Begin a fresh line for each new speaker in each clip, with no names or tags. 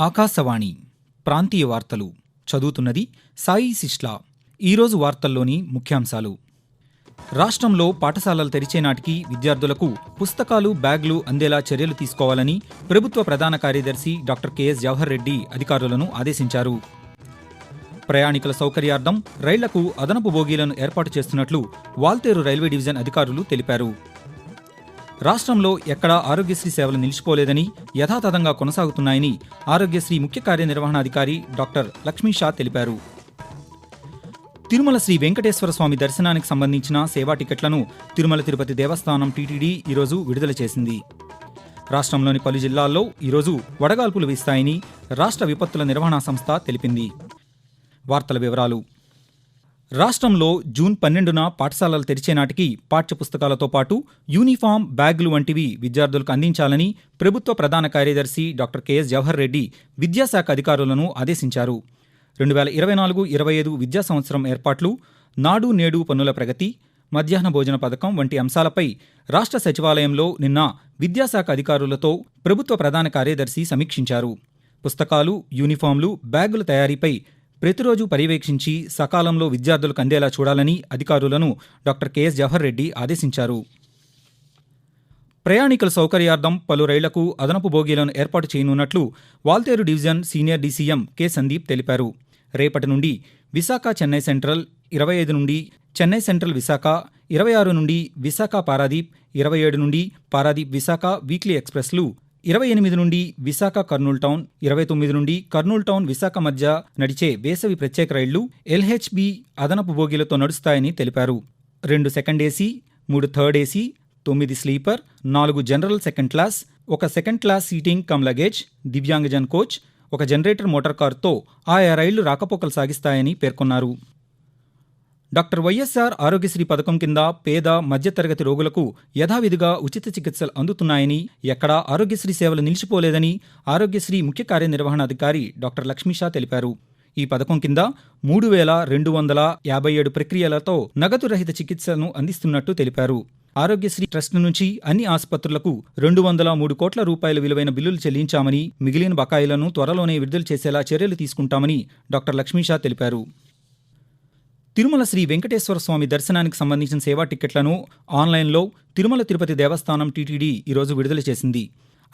ఆకాశవాణి ప్రాంతీయ వార్తలు చదువుతున్నది సాయి సిష్లా ఈరోజు వార్తల్లోని ముఖ్యాంశాలు. రాష్ట్రంలో పాఠశాలలు తెరిచే నాటికి విద్యార్థులకు పుస్తకాలు బ్యాగ్లు అందేలా చర్యలు తీసుకోవాలని ప్రభుత్వ ప్రధాన కార్యదర్శి డాక్టర్ కెఎస్ జవహర్ రెడ్డి అధికారులను ఆదేశించారు. ప్రయాణికుల సౌకర్యార్థం రైళ్ళకు అదనపు బోగీలను ఏర్పాటు చేస్తున్నట్లు వాల్తేరు రైల్వే డివిజన్ అధికారులు తెలిపారు. రాష్ట్రంలో ఎక్కడా ఆరోగ్యశ్రీ సేవలు నిలిచిపోలేదని యథాతథంగా కొనసాగుతున్నాయని ఆరోగ్యశ్రీ ముఖ్య కార్యనిర్వహణాధికారి డాక్టర్ లక్ష్మీ షా తెలిపారు. తిరుమల శ్రీ వెంకటేశ్వర స్వామి దర్శనానికి సంబంధించిన సేవా టికెట్లను తిరుమల తిరుపతి దేవస్థానం టీటీడీ ఈరోజు విడుదల చేసింది. రాష్ట్రంలోని పలు జిల్లాల్లో ఈరోజు వడగాల్పులు వీస్తాయని రాష్ట్ర విపత్తుల నిర్వహణా సంస్థ తెలిపింది. వార్తల వివరాలు రాష్ట్రంలో జూన్ పన్నెండున పాఠశాలలు తెరిచే నాటికి పాఠ్యపుస్తకాలతో పాటు యూనిఫామ్ బ్యాగులు వంటివి విద్యార్థులకు అందించాలని ప్రభుత్వ ప్రధాన కార్యదర్శి డాక్టర్ కెఎస్ జవహర్ రెడ్డి విద్యాశాఖ అధికారులను ఆదేశించారు. రెండు వేల ఇరవై నాలుగు ఇరవై ఐదు విద్యా సంవత్సరం ఏర్పాట్లు నాడు నేడు పన్నుల ప్రగతి మధ్యాహ్న భోజన పథకం వంటి అంశాలపై రాష్ట్ర సచివాలయంలో నిన్న విద్యాశాఖ అధికారులతో ప్రభుత్వ ప్రధాన కార్యదర్శి సమీక్షించారు. పుస్తకాలు యూనిఫామ్లు బ్యాగుల తయారీపై ప్రతిరోజు పర్యవేక్షించి సకాలంలో విద్యార్థులకు అందేలా చూడాలని అధికారులను డాక్టర్ కెఎస్ జవహర్ రెడ్డి ఆదేశించారు. ప్రయాణికుల సౌకర్యార్థం పలు రైళ్ళకు అదనపు బోగీలను ఏర్పాటు చేయనున్నట్లు Waltair division senior DCM K Sandeep తెలిపారు. రేపటి నుండి విశాఖ చెన్నై సెంట్రల్ ఇరవై ఐదు నుండి చెన్నై సెంట్రల్ విశాఖ ఇరవై ఆరు నుండి విశాఖ పారాదీప్ ఇరవై ఏడు నుండి పారాదీప్ విశాఖ వీక్లీ ఎక్స్ప్రెస్లు ఇరవై ఎనిమిది నుండి విశాఖ కర్నూల్ టౌన్ ఇరవై తొమ్మిది నుండి కర్నూల్ టౌన్ విశాఖ మధ్య నడిచే వేసవి ప్రత్యేక రైళ్ళు ఎల్హెచ్బి అదనపు బోగీలతో నడుస్తాయని తెలిపారు. రెండు సెకండ్ ఏసీ మూడు థర్డ్ ఏసీ తొమ్మిది స్లీపర్ నాలుగు జనరల్ సెకండ్ క్లాస్ ఒక second class seating cum luggage దివ్యాంగజన్ coach ఒక జనరేటర్ మోటార్ కారుతో ఆయా రైళ్ళు రాకపోకలు సాగిస్తాయని పేర్కొన్నారు. డాక్టర్ వైఎస్ఆర్ ఆరోగ్యశ్రీ పథకం కింద పేద మధ్యతరగతి రోగులకు యథావిధిగా ఉచిత చికిత్సలు అందుతున్నాయని ఎక్కడా ఆరోగ్యశ్రీ సేవలు నిలిచిపోలేదని ఆరోగ్యశ్రీ ముఖ్య కార్యనిర్వహణాధికారి డాక్టర్ లక్ష్మీషా తెలిపారు. ఈ పథకం కింద మూడు వేల రెండు వందల యాభై ఏడు ప్రక్రియలతో నగదు రహిత చికిత్సను అందిస్తున్నట్టు తెలిపారు. ఆరోగ్యశ్రీ ట్రస్ట్ నుంచి అన్ని ఆసుపత్రులకు రెండు వందల మూడు కోట్ల రూపాయల విలువైన బిల్లులు చెల్లించామని మిగిలిన బకాయిలను త్వరలోనే విడుదల చేసేలా చర్యలు తీసుకుంటామని డాక్టర్ లక్ష్మీషా తెలిపారు. తిరుమల శ్రీ వెంకటేశ్వర స్వామి దర్శనానికి సంబంధించిన సేవా టిక్కెట్లను ఆన్లైన్లో తిరుమల తిరుపతి దేవస్థానం టీటీడీ ఈరోజు విడుదల చేసింది.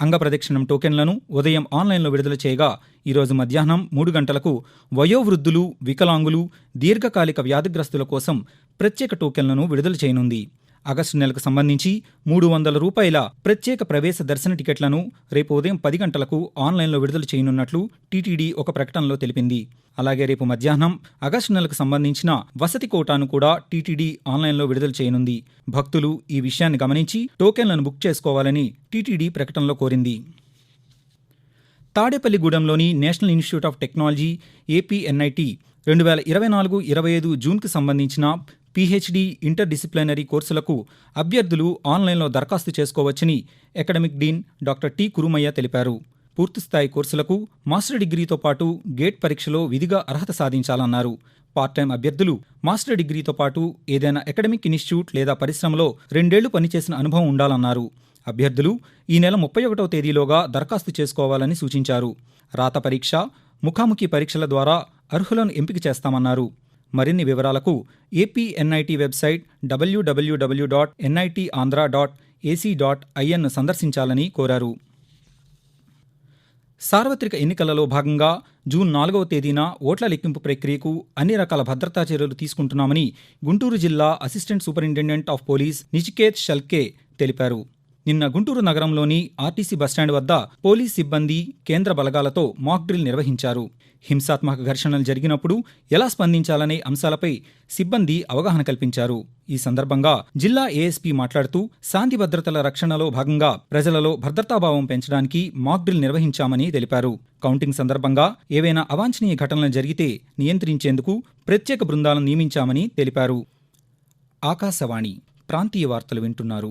అంగప్రదక్షిణం టోకెన్లను ఉదయం ఆన్లైన్లో విడుదల చేయగా ఈరోజు మధ్యాహ్నం మూడు గంటలకు వయోవృద్ధులు వికలాంగులు దీర్ఘకాలిక వ్యాధిగ్రస్తుల కోసం ప్రత్యేక టోకెన్లను విడుదల చేయనుంది. ఆగస్టు నెలకు సంబంధించి మూడు వందల రూపాయల ప్రత్యేక ప్రవేశ దర్శన టికెట్లను రేపు ఉదయం పది గంటలకు ఆన్లైన్లో విడుదల చేయనున్నట్లు టీటీడీ ఒక ప్రకటనలో తెలిపింది. అలాగే రేపు మధ్యాహ్నం ఆగస్టు నెలకు సంబంధించిన వసతి కోటాను కూడా టీటీడీ ఆన్లైన్లో విడుదల చేయనుంది. భక్తులు ఈ విషయాన్ని గమనించి టోకెన్లను బుక్ చేసుకోవాలని టీటీడీ ప్రకటనలో కోరింది. తాడేపల్లిగూడెంలోని National Institute of Technology APNIT రెండు వేల ఇరవై నాలుగు ఇరవై ఐదు జూన్కి సంబంధించిన పీహెచ్డీ ఇంటర్ డిసిప్లినరీ కోర్సులకు అభ్యర్థులు ఆన్లైన్లో దరఖాస్తు చేసుకోవచ్చని academic dean doctor T Kurumayya తెలిపారు. పూర్తిస్థాయి కోర్సులకు మాస్టర్ డిగ్రీతో పాటు గేట్ పరీక్షలో విధిగా అర్హత సాధించాలన్నారు. పార్ట్ టైం అభ్యర్థులు మాస్టర్ డిగ్రీతో పాటు ఏదైనా అకాడమిక్ ఇన్స్టిట్యూట్ లేదా పరిశ్రమలో రెండేళ్ళు పనిచేసిన అనుభవం ఉండాలన్నారు. అభ్యర్థులు ఈ నెల ముప్పై ఒకటవ తేదీలోగా దరఖాస్తు చేసుకోవాలని సూచించారు. రాత పరీక్ష ముఖాముఖి పరీక్షల ద్వారా అర్హులను ఎంపిక చేస్తామన్నారు. మరిన్ని వివరాలకు APNIT website WWW dot NIT Andhra dot AC dot IN సందర్శించాలని కోరారు. సార్వత్రిక ఎన్నికలలో భాగంగా జూన్ నాలుగవ తేదీన ఓట్ల లెక్కింపు ప్రక్రియకు అన్ని రకాల భద్రతా చర్యలు తీసుకుంటున్నామని గుంటూరు జిల్లా assistant superintendent of police Nichiket Shalke తెలిపారు. నిన్న గుంటూరు నగరంలోని ఆర్టీసీ బస్టాండ్ వద్ద పోలీస్ సిబ్బంది కేంద్ర బలగాలతో మాక్ డ్రిల్ నిర్వహించారు. హింసాత్మక ఘర్షణలు జరిగినప్పుడు ఎలా స్పందించాలనే అంశాలపై సిబ్బంది అవగాహన కల్పించారు. ఈ సందర్భంగా జిల్లా ఏఎస్పీ మాట్లాడుతూ శాంతి భద్రతల రక్షణలో భాగంగా ప్రజలలో భద్రతాభావం పెంచడానికి మాక్ డ్రిల్ నిర్వహించామని తెలిపారు. కౌంటింగ్ సందర్భంగా ఏవైనా అవాంఛనీయ ఘటనలు జరిగితే నియంత్రించేందుకు ప్రత్యేక బృందాలను నియమించామని తెలిపారు. ఆకాశవాణి ప్రాంతీయ వార్తలు వింటున్నారు.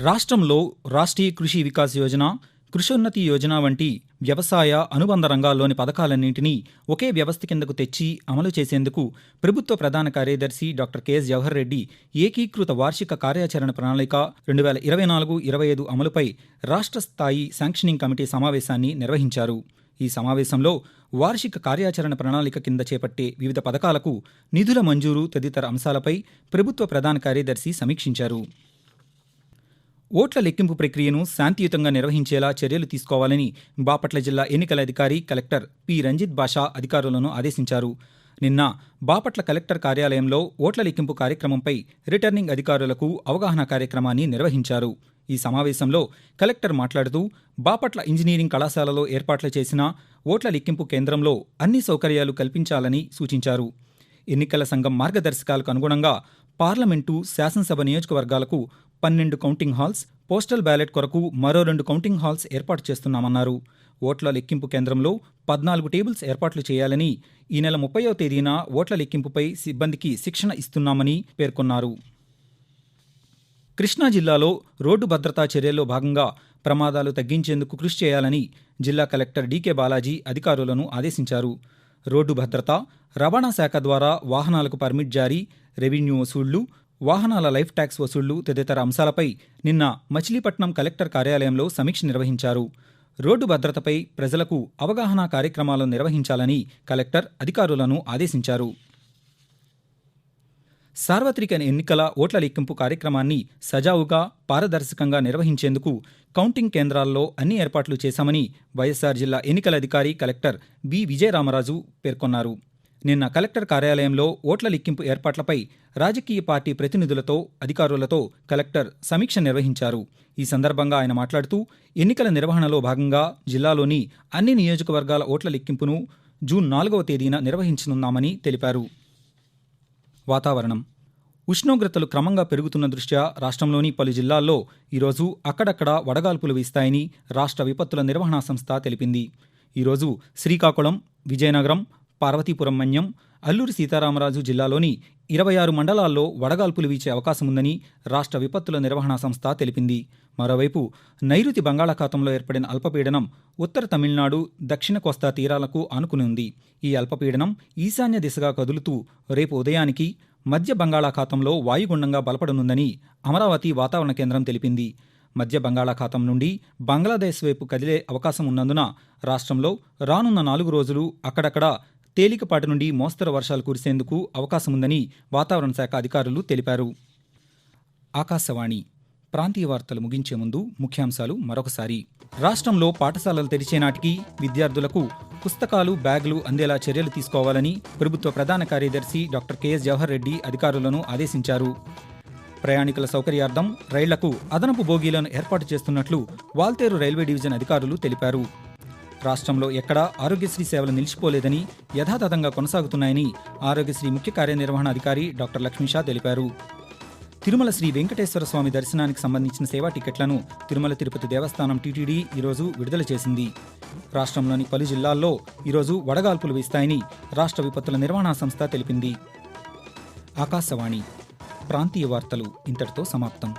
రాష్ట్రంలో రాష్ట్రీయ కృషి వికాస్ యోజన కృషోన్నతి యోజన వంటి వ్యవసాయ అనుబంధ రంగాల్లోని పథకాలన్నింటినీ ఒకే వ్యవస్థ కిందకు తెచ్చి అమలు చేసేందుకు ప్రభుత్వ ప్రధాన కార్యదర్శి డాక్టర్ కెఎస్ జవహర్ రెడ్డి ఏకీకృత వార్షిక కార్యాచరణ ప్రణాళిక రెండు వేల ఇరవై నాలుగు ఇరవై ఐదు అమలుపై రాష్ట్ర స్థాయి శాంక్షనింగ్ కమిటీ సమావేశాన్ని నిర్వహించారు. ఈ సమావేశంలో వార్షిక కార్యాచరణ ప్రణాళిక కింద చేపట్టే వివిధ పథకాలకు నిధుల మంజూరు తదితర అంశాలపై ప్రభుత్వ ప్రధాన కార్యదర్శి సమీక్షించారు. ఓట్ల లెక్కింపు ప్రక్రియను శాంతియుతంగా నిర్వహించేలా చర్యలు తీసుకోవాలని బాపట్ల జిల్లా ఎన్నికల అధికారి కలెక్టర్ పి. రంజిత్ బాషా అధికారులను ఆదేశించారు. నిన్న బాపట్ల కలెక్టర్ కార్యాలయంలో ఓట్ల లెక్కింపు కార్యక్రమంపై రిటర్నింగ్ అధికారులకు అవగాహన కార్యక్రమాన్ని నిర్వహించారు. ఈ సమావేశంలో కలెక్టర్ మాట్లాడుతూ బాపట్ల ఇంజనీరింగ్ కళాశాలలో ఏర్పాట్లు చేసిన ఓట్ల లెక్కింపు కేంద్రంలో అన్ని సౌకర్యాలు కల్పించాలని సూచించారు. ఎన్నికల సంఘం మార్గదర్శకాలకు అనుగుణంగా పార్లమెంటు శాసనసభ నియోజకవర్గాలకు పన్నెండు కౌంటింగ్ హాల్స్ పోస్టల్ బ్యాలెట్ కొరకు మరో రెండు కౌంటింగ్ హాల్స్ ఏర్పాటు చేస్తున్నామన్నారు. ఓట్ల లెక్కింపు కేంద్రంలో పద్నాలుగు టేబుల్స్ ఏర్పాట్లు చేయాలని ఈ నెల ముప్పయో తేదీన ఓట్ల లెక్కింపుపై సిబ్బందికి శిక్షణ ఇస్తున్నామని పేర్కొన్నారు. కృష్ణా జిల్లాలో రోడ్డు భద్రతా చర్యల్లో భాగంగా ప్రమాదాలు తగ్గించేందుకు కృషి చేయాలని జిల్లా కలెక్టర్ డీకే బాలాజీ అధికారులను ఆదేశించారు. రోడ్డు భద్రత రవాణా శాఖ ద్వారా వాహనాలకు పర్మిట్ జారీ రెవెన్యూ వసూళ్ళు వాహనాల లైఫ్ ట్యాక్స్ వసూళ్ళు తదితర అంశాలపై నిన్న మచిలీపట్నం కలెక్టర్ కార్యాలయంలో సమీక్ష నిర్వహించారు. రోడ్డు భద్రతపై ప్రజలకు అవగాహన కార్యక్రమాలను నిర్వహించాలని కలెక్టర్ అధికారులను ఆదేశించారు. సార్వత్రిక ఎన్నికల ఓట్ల లెక్కింపు కార్యక్రమాన్ని సజావుగా పారదర్శకంగా నిర్వహించేందుకు కౌంటింగ్ కేంద్రాల్లో అన్ని ఏర్పాట్లు చేశామని వైఎస్సార్ జిల్లా ఎన్నికల అధికారి కలెక్టర్ బి విజయరామరాజు పేర్కొన్నారు. నిన్న కలెక్టర్ కార్యాలయంలో ఓట్ల లెక్కింపు ఏర్పాట్లపై రాజకీయ పార్టీ ప్రతినిధులతో అధికారులతో కలెక్టర్ సమీక్ష నిర్వహించారు. ఈ సందర్భంగా ఆయన మాట్లాడుతూ ఎన్నికల నిర్వహణలో భాగంగా జిల్లాలోని అన్ని నియోజకవర్గాల ఓట్ల లెక్కింపును జూన్ నాలుగవ తేదీన నిర్వహించనున్నామని తెలిపారు. వాతావరణం. ఉష్ణోగ్రతలు క్రమంగా పెరుగుతున్న దృష్ట్యా రాష్ట్రంలోని పలు జిల్లాల్లో ఈరోజు అక్కడక్కడ వడగాల్పులు వీస్తాయని రాష్ట్ర విపత్తుల నిర్వహణా సంస్థ తెలిపింది. ఈరోజు శ్రీకాకుళం విజయనగరం పార్వతీపురం మన్యం అల్లూరి సీతారామరాజు జిల్లాలోని ఇరవై ఆరు మండలాల్లో వడగాల్పులు వీచే అవకాశం ఉందని రాష్ట్ర విపత్తుల నిర్వహణ సంస్థ తెలిపింది. మరోవైపు నైరుతి బంగాళాఖాతంలో ఏర్పడిన అల్పపీడనం ఉత్తర తమిళనాడు దక్షిణ కోస్తా తీరాలకు ఆనుకుని ఉంది. ఈ అల్పపీడనం ఈశాన్య దిశగా కదులుతూ రేపు ఉదయానికి మధ్య బంగాళాఖాతంలో వాయుగుండంగా బలపడనుందని అమరావతి వాతావరణ కేంద్రం తెలిపింది. మధ్య బంగాళాఖాతం నుండి బంగ్లాదేశ్ వైపు కదిలే అవకాశం ఉన్నందున రాష్ట్రంలో రానున్న నాలుగు రోజులు అక్కడక్కడ తేలికపాటి నుండి మోస్తరు వర్షాలు కురిసేందుకు అవకాశముందని వాతావరణ శాఖ అధికారులు తెలిపారు. ఆకాశవాణి ప్రాంతీయ వార్తలు ముగించే ముందు ముఖ్యాంశాలు మరొకసారి. రాష్ట్రంలో పాఠశాలలు తెరిచే నాటికి విద్యార్థులకు పుస్తకాలు బ్యాగులు అందేలా చర్యలు తీసుకోవాలని ప్రభుత్వ ప్రధాన కార్యదర్శి డాక్టర్ కెఎస్ జవహర్ రెడ్డి అధికారులను ఆదేశించారు. ప్రయాణికుల సౌకర్యార్థం రైళ్ళకు అదనపు బోగీలను ఏర్పాటు చేస్తున్నట్లు వాల్తేరు రైల్వే డివిజన్ అధికారులు తెలిపారు. రాష్ట్రంలో ఎక్కడా ఆరోగ్యశ్రీ సేవలు నిలిచిపోలేదని యథాతథంగా కొనసాగుతున్నాయని ఆరోగ్యశ్రీ ముఖ్య కార్యనిర్వహణాధికారి డాక్టర్ లక్ష్మీషా తెలిపారు. తిరుమల శ్రీ వెంకటేశ్వర స్వామి దర్శనానికి సంబంధించిన సేవా టికెట్లను తిరుమల తిరుపతి దేవస్థానం టీటీడీ ఈరోజు విడుదల చేసింది. రాష్ట్రంలోని పలు జిల్లాల్లో ఈరోజు వడగాల్పులు వీస్తాయని రాష్ట్ర విపత్తుల నిర్వహణా సంస్థ తెలిపింది. ఆకాశవాణి ప్రాంతీయ వార్తలు ఇంతటితో సమాప్తం.